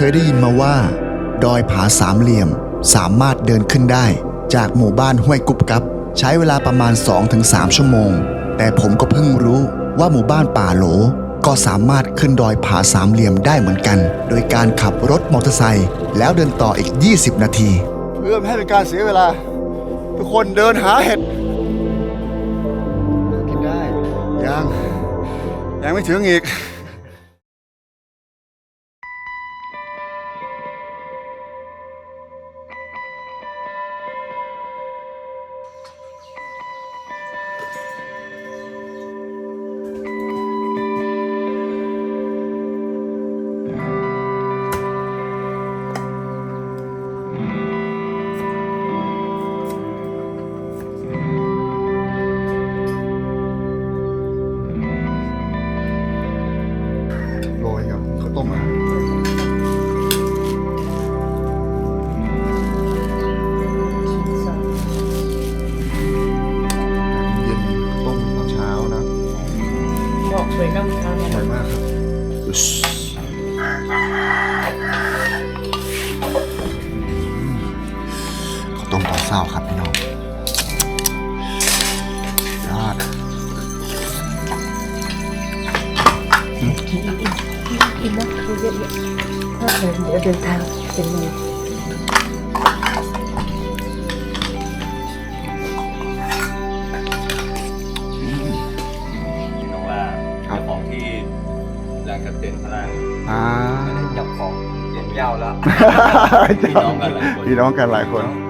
เคยได้ยินมาว่า ดอยผาสามเหลี่ยม สามารถเดินขึ้นได้ จากหมู่บ้านห้วยกุบกับ ใช้เวลาประมาณ 2-3 ชั่วโมง แต่ผมก็เพิ่งรู้ว่าหมู่บ้านป่าโหล ก็สามารถขึ้นดอยผาสามเหลี่ยมได้เหมือนกัน โดยการขับรถมอเตอร์ไซค์แล้วเดินต่ออีก 20 นาที เพื่อไม่ให้เป็นการเสียเวลา ทุกคนเดินหาเห็ดกินได้ยังยังไม่ถึงอีก เศร้าครับพี่น้องยอดกินนะดูเยอะๆถ้าเดินเดี๋ยวเดินทางเป็นมือน้องว่าเจ้าของที่ร้านกระเต็นพลังอ่าไม่ได้จับของเย็นยาวแล้วพี่น้องกันหลายคนพี่น้องกันหลายคนครับอ่า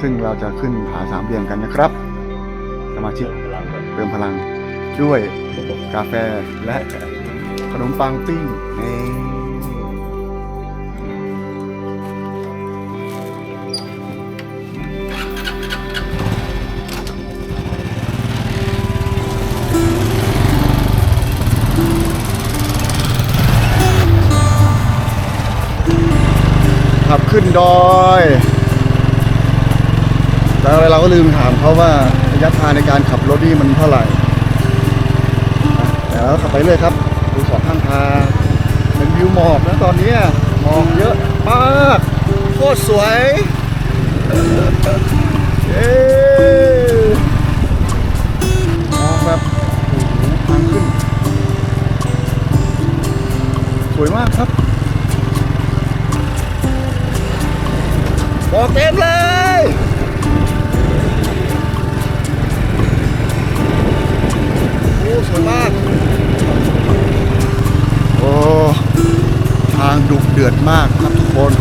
ซึ่งเราจะขึ้นผาสามเหลี่ยมกันนะครับ สมาชิกเติมพลังด้วยกาแฟและขนมปังปิ้งนี่ขับขึ้นดอย แล้วเราก็ลืมถามเขาว่าระยะทางในการขับรถนี่มันเท่าไหร่เดี๋ยวขับไปเรื่อยครับดูสองข้างทางเป็นวิวหมอกนะตอนนี้หมอกเยอะมากโคตรสวยเย้มองแบบโอ้โหทางขึ้น สวยมากครับหมอกเต็มเลย สวยมาก โอ้ทางดุเดือดมากครับทุกคน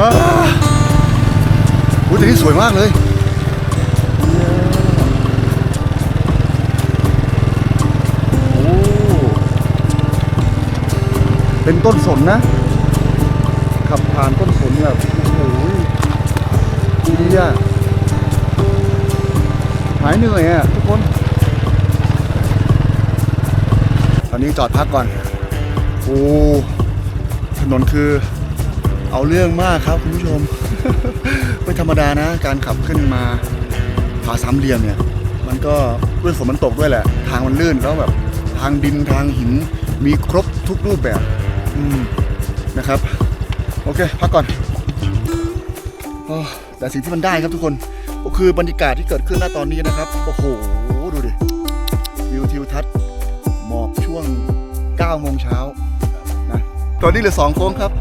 อ้าโอ้แต่นี่สวยมากเลยโอ้เป็นต้นสนนะ ขับผ่านต้นสนแบบโอ้โหดีอะหายเหนื่อยอะทุกคน ตอ นี้จอดพักก่อน โอ้ถนนคือเอาเรื่องมากครับคุณผู้ชม ไม่ธรรมดานะ การขับขึ้นมาผาสามเหลี่ยมเนี่ย มันก็ด้วยฝนมันตกด้วยแหละ ทางมันลื่นแล้วแบบทางดินทางหินมีครบทุกรูปแบบอืนะครับ โอเค พักก่อนอแต่สิ่งที่มันได้ครับทุกคนก็คือบรรยากาศที่เกิดขึ้นณตอนนี้นะครับ โอ้โห 9โมงเช้านะตอนนี้เหลือสองโค้งครับ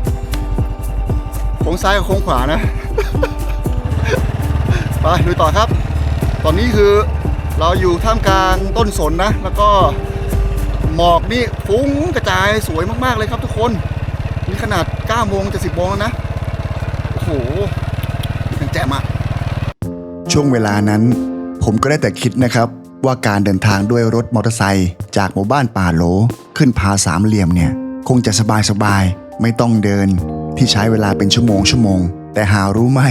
โค้งซ้ายกับโค้งขวานะ ไปดูต่อครับ ตอนนี้คือเราอยู่ท่ามกลางต้นสนนะ แล้วก็หมอกนี่ฟุ้งกระจายสวยมากๆเลยครับทุกคน นี่ขนาด9โมงจะ10โมงแล้วนะ โอ้โหยังแจ่มอะช่วงเวลานั้น ผมก็ได้แต่คิดนะครับ ว่าการเดินทางด้วยรถมอเตอร์ไซค์จากหมู่บ้านป่าโหลขึ้นผาสามเหลี่ยมเนี่ย คงจะสบายสบายไม่ต้องเดินที่ใช้เวลาเป็นชั่วโมงชั่วโมง แต่หารู้ไหม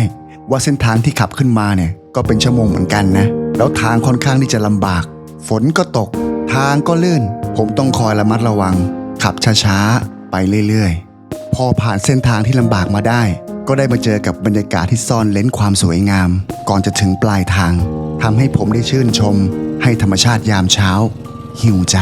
ว่าเส้นทางที่ขับขึ้นมาเนี่ยก็เป็นชั่วโมงเหมือนกันนะ แล้วทางค่อนข้างที่จะลำบาก ฝนก็ตก ทางก็ลื่น ผมต้องคอยระมัดระวัง ขับช้าๆ ไปเรื่อยๆ พอผ่านเส้นทางที่ลำบากมาได้ ก็ได้มาเจอกับบรรยากาศที่ซ่อนเลนความสวยงาม ก่อนจะถึงปลายทางทำให้ผมได้ชื่นชม ให้ธรรมชาติยามเช้า หิวใจ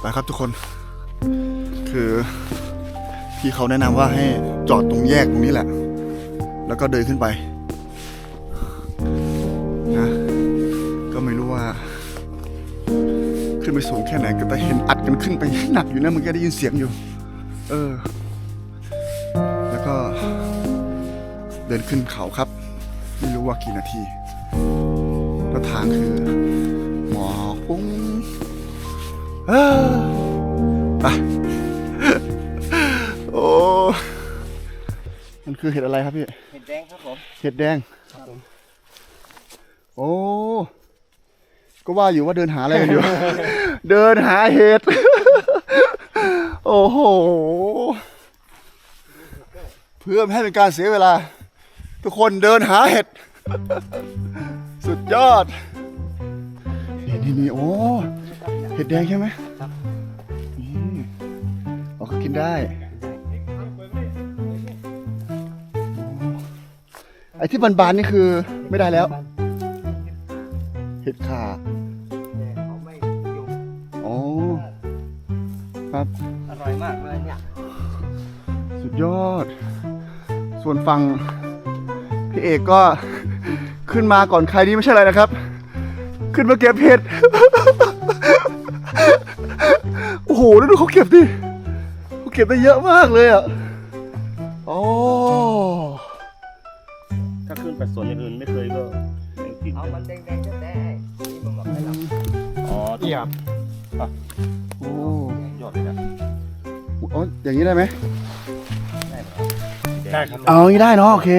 ไปครับทุกคน คือพี่เขาแนะนำว่าให้จอดตรงแยกตรงนี้แหละ แล้วก็เดินขึ้นไป นไปสูงแค่ไหนก็แต่เห็นอัดกันขึ้นไปหนักอยู่นะเมันก็ได้ยินเสียงอยู่ เออ แล้วก็เดินขึ้นเขาครับ ไม่รู้ว่ากี่นาที แล้วทางคือ หมอกปุ้งเอ้อไปโอ้มันคือเห็ดอะไรครับพี่ เห็ดแดงครับผม เห็ดแดงโอ้ ก็ว่าอยู่ว่าเดินหาอะไรกันอยู่ เดินหาเห็ด โอ้โห เพื่อไม่ให้เป็นการเสียเวลา ทุกคนเดินหาเห็ด สุดยอด นี่นี่นี่โอ้เห็ดแดงใช่ไหมครับนี่เราก็กินได้ ไอ้ที่บานๆนี่คือไม่ได้แล้ว เห็ดขาแต่เขาไม่อยู่อ๋อ ครับ อร่อยมากเลยเนี่ยสุดยอด ส่วนฝั่งพี่เอกก็ ขึ้นมาก่อนใครนี่ไม่ใช่อะไรนะครับ ขึ้นมาเก็บเห็ด โอ้โหแล้วดูเขาเก็บดิเขาเก็บได้เยอะมากเลยอะโอ้ถ้าขึ้นไปสวนอย่างอื่นไม่เคยก็ไม่กินเอามันแดงๆจะแต่นี่ อ๋อเยี่ยมโอ้ยอดเลยนะอ๋ออย่างนี้ได้ไหมได้ครับเอาอย่างนี้ได้เนาะโอเค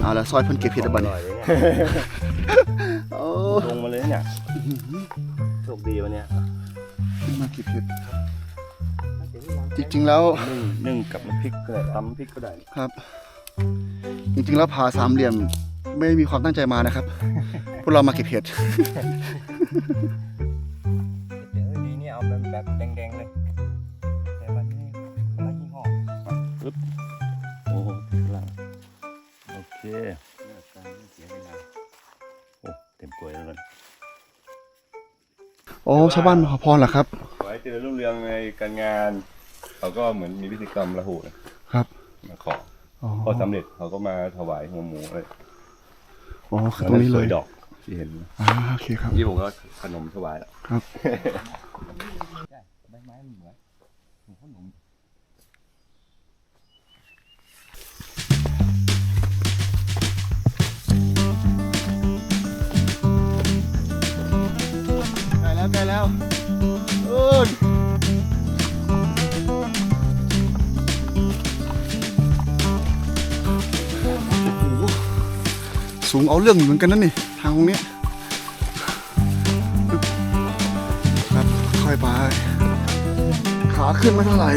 เอาละซอยเพิ่นเก็บเห็ดออะบัดร่นี้อยเลยเนี่ยโอ้ลงมาเลยเนี่ยโชคดีวันเนี้ยขึ้นมาเก็บเห็ดจริงๆแล้วนึ่งนึ่งกับน้ำพริกก็ได้ตำน้ำพริกก็ได้ครับ จริงๆแล้วผาสามเหลี่ยมไม่มีความตั้งใจมานะครับ พวกเรามาเก็บเห็ด เดี๋ยวดีนี่เอาเป็นแบบแดงๆเลยแต่มันนี่คนละยี่ห้อโอ้โหถึงแล้วโอเคโอ้เต็มกล้วยแล้วกันโอ้ชาวบ้านมาขอพรเหรอครับขอให้เจริญรุ่งเรืองในการงานเขาก็เหมือนมีพิธีกรรมระหูนะครับมาขออ๋อพอสำเร็จเขาก็มาถวายหัวหมูอะไรอ๋อคือตรงนี้เลยสวดอก ที่เห็นอ่าโอเคครับ ที่ผมก็ขนมถวายแล้วครับ ใบไม้มันเหมือนเหมือนขนมใกล้แล้วใกล้แล้วเออโอ้โหสูงเอาเรื่องอยู่เหมือนกันนั่นนี่ทางตรงนี้ครับค่อยไป ขาขึ้นไม่เท่าไหร่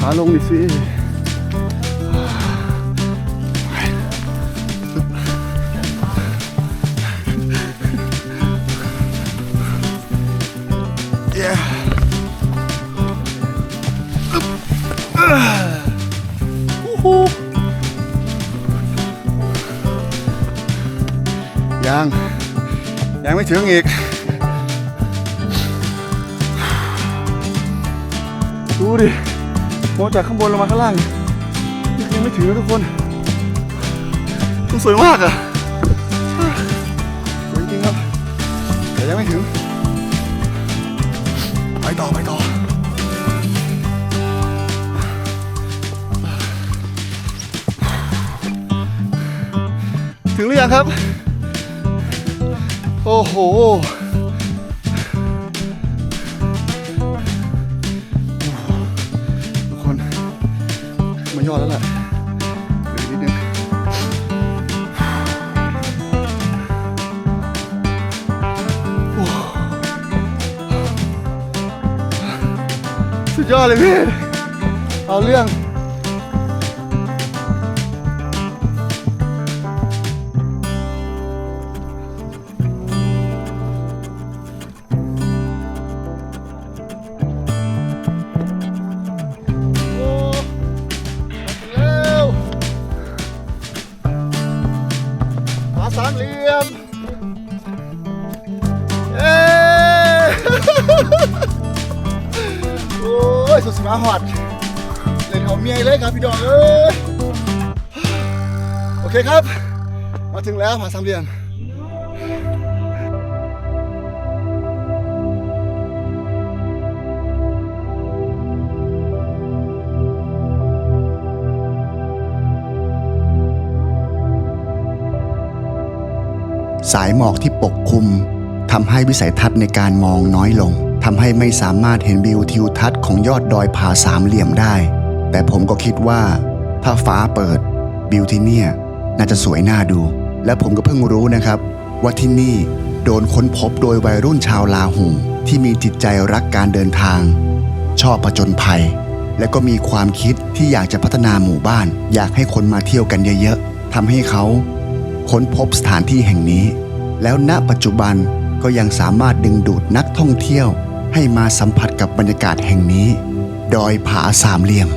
ขาลงดิสิ ถึงอีก ดูดิมองจากข้างบนลงมาข้างล่างยังไม่ถึงนะทุกคนมันสวยมากอะสวยจริงครับ แต่ยังไม่ถึง ไปต่อไปต่อถึงหรือยังครับ โอ้โห ทุกคน มายอดแล้วแหละเดี๋ยวนิดนึงสุดยอดเลยพี่ เอาเรื่อง มาหอดเลยเท่าเมียเลยครับพี่ดองเอ้ยโอเคครับ มาถึงแล้วผาสามเหลี่ยมสายหมอกที่ปกคลุมทำให้วิสัยทัศน์ในการมองน้อยลง ทำให้ไม่สามารถเห็นวิวทิวทัศน์ของยอดดอยผาสามเหลี่ยมได้ แต่ผมก็คิดว่า ถ้าฟ้าเปิดวิวที่เนี่ยน่าจะสวยน่าดู และผมก็เพิ่งรู้นะครับ ว่าที่นี่โดนค้นพบโดยวัยรุ่นชาวลาหูที่มีจิตใจรักการเดินทาง ชอบผจญภัย และก็มีความคิดที่อยากจะพัฒนาหมู่บ้าน อยากให้คนมาเที่ยวกันเยอะๆทำให้เขาค้นพบสถานที่แห่งนี้ แล้วณปัจจุบันก็ยังสามารถดึงดูดนักท่องเที่ยว ให้มาสัมผัสกับบรรยากาศแห่งนี้ ดอยผาสามเหลี่ยม